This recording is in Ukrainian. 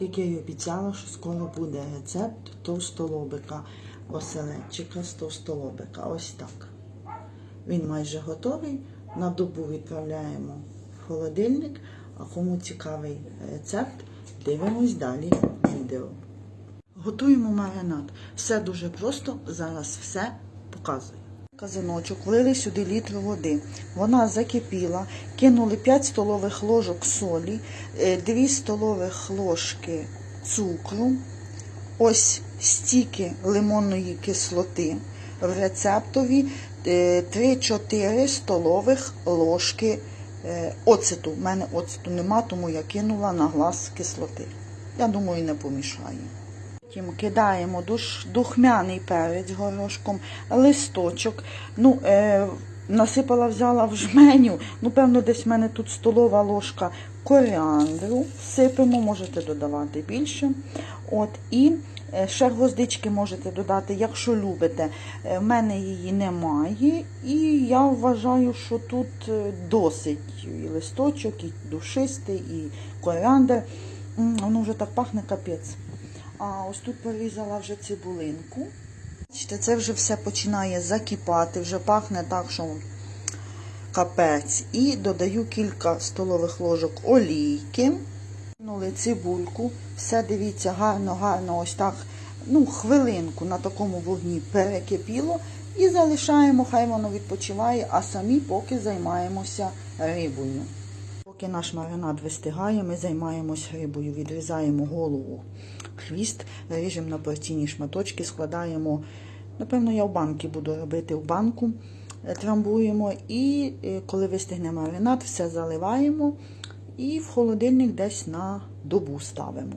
Як я й обіцяла, що скоро буде рецепт товстолобика, оселедчика з товстолобика. Ось так. Він майже готовий. На добу відправляємо в холодильник. А кому цікавий рецепт, дивимось далі відео. Готуємо маринад. Все дуже просто, зараз все показую. Казаночок влили сюди літр води. Вона закипіла, кинули 5 столових ложок солі, 2 столових ложки цукру, ось стільки лимонної кислоти в рецептові, е, 3-4 столових ложки е, оцету. У мене оцету нема, тому я кинула на глаз кислоти. Я думаю, не помішає. Потім кидаємо душ, духмяний перець горошком, листочок. Ну, е, насипала, взяла в жменю. Ну, певно, десь в мене тут столова ложка коріандру. Сипемо, можете додавати більше. От, і е, ще гвоздички можете додати, якщо любите. Е, В мене її немає, і я вважаю, що тут е, досить і листочок, і душистий, і коріандр. Воно вже так пахне капець. А ось тут порізала вже цибулинку. Бачите, це вже все починає закипати, вже пахне так, що капець. І додаю кілька столових ложок олійки. Кинули цибульку. Все дивіться, гарно, гарно, ось так. Ну, хвилинку на такому вогні перекипіло. І залишаємо, хай воно відпочиває, а самі поки займаємося рибою. Поки наш маринад вистигає, ми займаємось рибою, відрізаємо голову, хвіст, ріжемо на порційні шматочки, складаємо. Напевно, я в банки буду робити в банку, е, трамбуємо. І е, коли вистигне маринад, все заливаємо і в холодильник десь на добу ставимо.